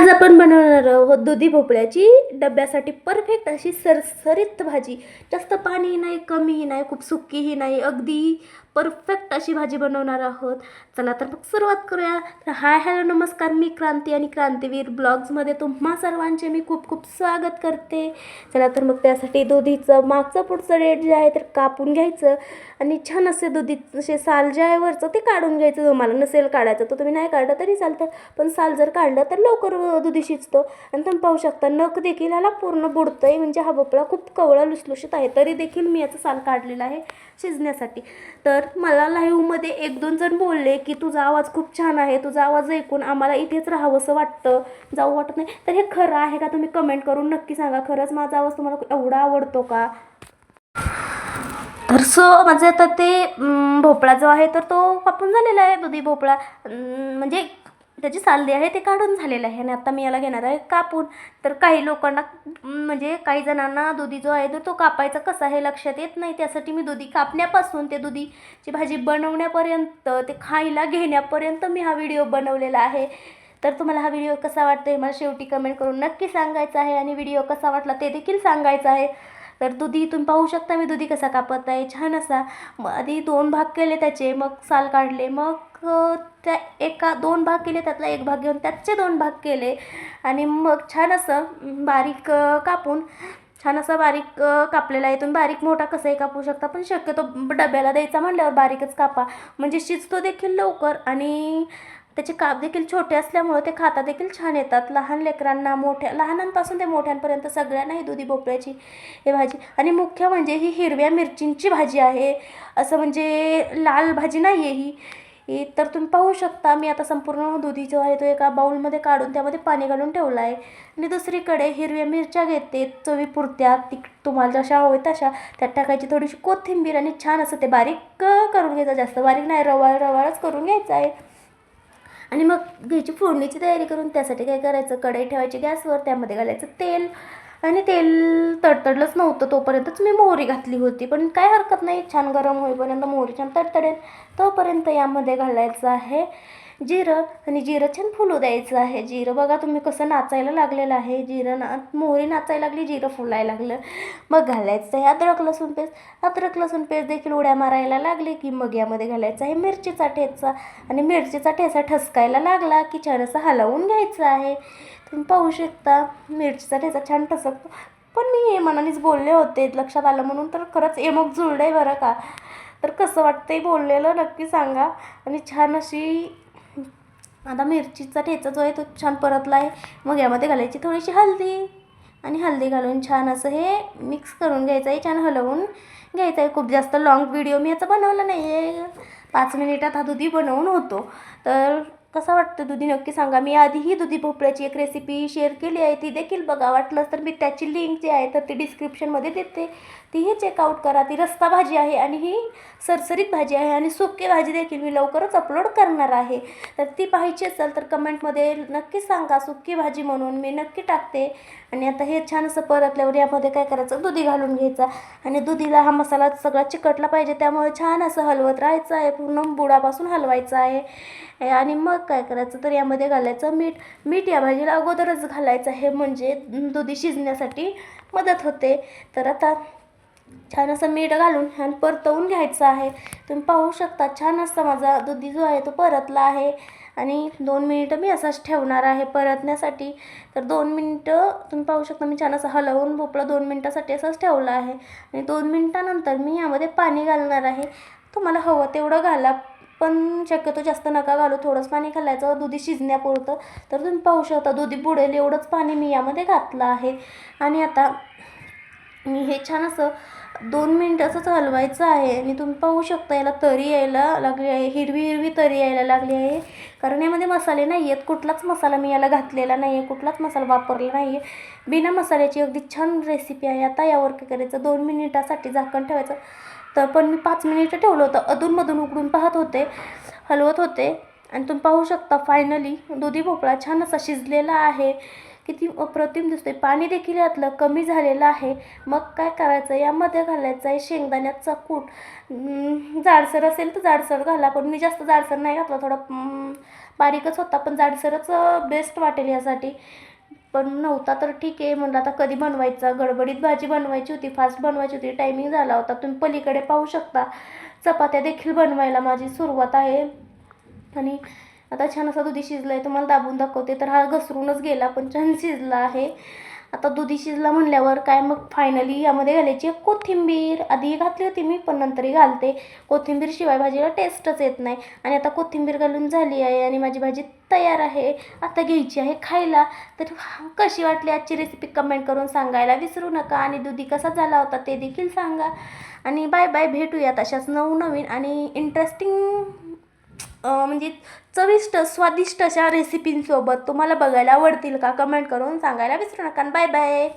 आज आपण बनवणार आहोत हो दुधी भोपळ्याची डब्यासाठी परफेक्ट अशी सरसरीत भाजी. जास्त पाणी नाही कमीही नाही खूप सुकीही नाही अगदी परफेक्ट अशी भाजी बनवणार आहोत. चला तर मग सुरुवात करूया. तर हाय हॅलो नमस्कार. मी क्रांती आणि क्रांतीवीर ब्लॉग्समध्ये तुम्हा सर्वांचे मी खूप खूप स्वागत करते. चला तर मग त्यासाठी दुधीचं मागचं पुढचं रेट जे आहे तर कापून घ्यायचं आणि छान असे दुधी असे साल जे आहे वरचं ते काढून घ्यायचं. तुम्हाला नसेल काढायचं तर तुम्ही नाही काढलं तरी चालतं. पण साल जर काढलं तर लवकर दुधी शिजतो. आणि तुम्ही पाहू शकता नख देखील ह्याला पूर्ण बुडतं आहे म्हणजे हा भोपळा खूप कवळा लुसलुशीत आहे. तरी देखील मी याचं साल काढलेलं आहे शिजण्यासाठी. तर तर मला लाईव्हमध्ये एक दोन जण बोलले की तुझा आवाज खूप छान आहे. तुझा आवाज ऐकून आम्हाला इथेच राहावंसं वाटतं. जाऊ वाटत नाही. तर हे खरं आहे का तुम्ही कमेंट करून नक्की सांगा. खरंच माझा आवाज तुम्हाला एवढा आवडतो का? तर सो माझं आता ते भोपळा जो आहे तर तो कापून झालेला आहे दुधी भोपळा. म्हणजे त्याची सालदी आहे ते काढून झालेलं आहे. आणि आता मी याला घेणार आहे कापून. तर काही लोकांना म्हणजे काही जणांना दुधी जो आहे तर तो कापायचा कसा हे लक्षात येत नाही. त्यासाठी मी दुधी कापण्यापासून ते दुधीची भाजी बनवण्यापर्यंत ते खायला घेण्यापर्यंत मी हा व्हिडिओ बनवलेला आहे. तर तुम्हाला हा व्हिडिओ कसा वाटतो हे मला शेवटी कमेंट करून नक्की सांगायचं आहे. आणि व्हिडिओ कसा वाटला ते देखील सांगायचं आहे. तर दुधी तुम्ही पाहू शकता मी दुधी कसा कापत आहे. छान असा मग आधी दोन भाग केले त्याचे मग साल काढले मग त्या एका दोन भाग केले त्यातला एक भाग घेऊन त्याचे दोन भाग केले. आणि मग छान असं बारीक कापून छान असा बारीक कापलेला आहे. तुम्ही बारीक मोठा कसाही कापू शकता पण शक्यतो डब्याला द्यायचा म्हणल्यावर बारीकच कापा. म्हणजे शिजतो देखील लवकर आणि त्याचे काप देखील छोटे असल्यामुळं ते खाता देखील छान येतात. लहान लेकरांना मोठ्या लहानांपासून ते मोठ्यांपर्यंत सगळ्यांना ही दुधी भोपळ्याची ही भाजी. आणि मुख्य म्हणजे ही हिरव्या मिरचींची भाजी आहे. असं म्हणजे लाल भाजी नाही आहे ही. ही तर तुम्ही पाहू शकता. मी आता संपूर्ण दुधी जो आहे तो एका बाऊलमध्ये काढून त्यामध्ये पाणी घालून ठेवला आहे आणि दुसरीकडे हिरव्या मिरच्या घेते. चवीपुरत्या ती तुम्हाला जशा हवे तशा. त्यात टाकायची थोडीशी कोथिंबीर आणि छान असं ते बारीक करून घ्यायचं. जास्त बारीक नाही रवाळ रवाळच करून घ्यायचं आहे. आणि मग घ्यायची फोडणीची तयारी करून त्यासाठी काय करायचं? कढई ठेवायची गॅसवर त्यामध्ये घालायचं तेल. आणि तेल तडतडलंच नव्हतं तोपर्यंतच मी मोहरी घातली होती. पण काय हरकत नाही छान गरम होईपर्यंत मोहरी छान तडतडेल. तोपर्यंत यामध्ये घालायचं आहे जिरं आणि जिरं छान फुलू द्यायचं आहे. जिरं बघा तुम्ही कसं नाचायला लागलेलं आहे. जिरं ना मोहरी नाचायला लागली जिरं फुलायला लागलं. मग घालायचं आहे अद्रक लसूण पेस्ट. अद्रक लसूण पेस्ट देखील उड्या मारायला लागले की मग यामध्ये घालायचं आहे मिरचीचा ठेचा. आणि मिरचीचा ठेचा ठसकायला लागला की छान असं हलवून घ्यायचं आहे. तुम्ही पाहू शकता मिरचीचा ठेचा छान ठसकतो पण मी हे मनानेच बोलले होते लक्षात आलं म्हणून तर खरंच एमक जुळलं आहे बरं का? तर कसं वाटतंय बोललेलं नक्की सांगा. आणि छान अशी आता मिरचीचा ठेचा जो आहे तो छान परतला आहे मग यामध्ये घालायची थोडीशी हळदी आणि हळदी घालून छान असं हे मिक्स करून घ्यायचं आहे छान हलवून घ्यायचं आहे खूप जास्त लाँग व्हिडिओ मी याचा बनवला नाही आहे पाच मिनिटात हा दुधी बनवून होतो. तर कसा वाटतं दुधी? नक्की सांगा. मी आधीही दुधी भोपळ्याची एक रेसिपी शेअर केली आहे. ती देखील बघा. वाटलंच तर मी त्याची लिंक जी आहे तर ती डिस्क्रिप्शनमध्ये देते. तीही चेकआउट करा. ती रस्ता भाजी आहे आणि ही सरसरीत भाजी आहे आणि सुकी भाजी देखील मी लवकरच अपलोड करणार आहे. तर ती पाहायची असेल तर कमेंटमध्ये नक्की सांगा. सुकी भाजी म्हणून मी नक्की टाकते. आणि आता हे छान असं परतल्यावर यामध्ये काय करायचं? दुधी घालून घ्यायचा. आणि दुधीला हा मसाला सगळा चिकटला पाहिजे. त्यामुळे छान असं हलवत राहायचं आहे. पूर्ण बुडापासून हलवायचं आहे. आणि मग काय करायचं? तर यामध्ये घालायचं मीठ. मीठ या भाजीला अगोदरच घालायचं. आहे म्हणजे दुधी शिजण्यासाठी मदत होते. तर आता छान असं मीठ घालून छान परतवून घ्यायचं आहे. तुम्ही पाहू शकता छान असं माझा दुधी जो आहे तो परतला आहे. आणि दोन मिनिटं मी असाच ठेवणार आहे परतण्यासाठी. तर दोन मिनटं तुम्ही पाहू शकता मी छान असं हलवून भोपळा दोन मिनटासाठी असंच ठेवला आहे. आणि दोन मिनटानंतर मी यामध्ये पाणी घालणार आहे. तुम्हाला हवं तेवढं घाला. पण शक्यतो जास्त नका घालू. थोडंच पाणी घालायचं दुधी शिजण्यापुरतं. तर तुम्ही पाहू शकता दुधी बुडेल एवढंच पाणी मी यामध्ये घातलं आहे. आणि आता मी हे छान असं दोन मिनटं असंच हलवायचं आहे. आणि तुम्ही पाहू शकता याला तरी यायला लागली आहे. हिरवी हिरवी तरी यायला लागली आहे. कारण यामध्ये मसाले नाही आहेत. कुठलाच मसाला मी याला घातलेला नाही आहे. कुठलाच मसाला वापरला नाही आहे. बिना मसाल्याची अगदी छान रेसिपी आहे. आता यावर काय करायचं? दोन मिनिटासाठी झाकण ठेवायचं. तर पण मी पाच मिनिटं ठेवलं होतं. अधूनमधून उघडून पाहत होते हलवत होते. आणि तुम्ही पाहू शकता फायनली दुधी भोपळा छान असा शिजलेला आहे. किती अप्रतिम दिसतोय. पाणी देखील यातलं कमी झालेलं आहे. मग काय करायचं? यामध्ये घालायचं आहे शेंगदाण्याचा कूट. जाडसर असेल तर जाडसर घाला पण मी जास्त जाडसर नाही घातला. थोडा बारीकच होता पण जाडसरच बेस्ट वाटेल यासाठी. पण नव्हता तर ठीक आहे म्हणलं आता कधी बनवायचा? गडबडीत भाजी बनवायची होती फास्ट बनवायची होती टायमिंग झाला होता. तुम्ही पलीकडे पाहू शकता. चपात्या देखील बनवायला माझी सुरुवात आहे. आणि आता छान असा दुधी शिजला आहे तुम्हाला दाबून दाखवते. तर हा घसरूनच गेला पण छान शिजला आहे. आता दुधी शिजला म्हणल्यावर काय मग फायनली यामध्ये घालायची कोथिंबीर. आधी घातली होती मी पण नंतरही घालते. कोथिंबीर शिवाय भाजीला टेस्टच येत नाही. आणि आता कोथिंबीर घालून झाली आहे आणि माझी भाजी तयार आहे. आता घ्यायची आहे खायला. तर कशी वाटली आजची रेसिपी कमेंट करून सांगायला विसरू नका. आणि दुधी कसा झाला होता ते देखील सांगा. आणि बाय बाय भेटूयात अशाच नवनवीन आणि इंटरेस्टिंग म्हणजे चविष्ट स्वादिष्ट अशा रेसिपींसोबत तुम्हाला बघायला आवडतील का? कमेंट करून सांगायला विसरू नका. Bye bye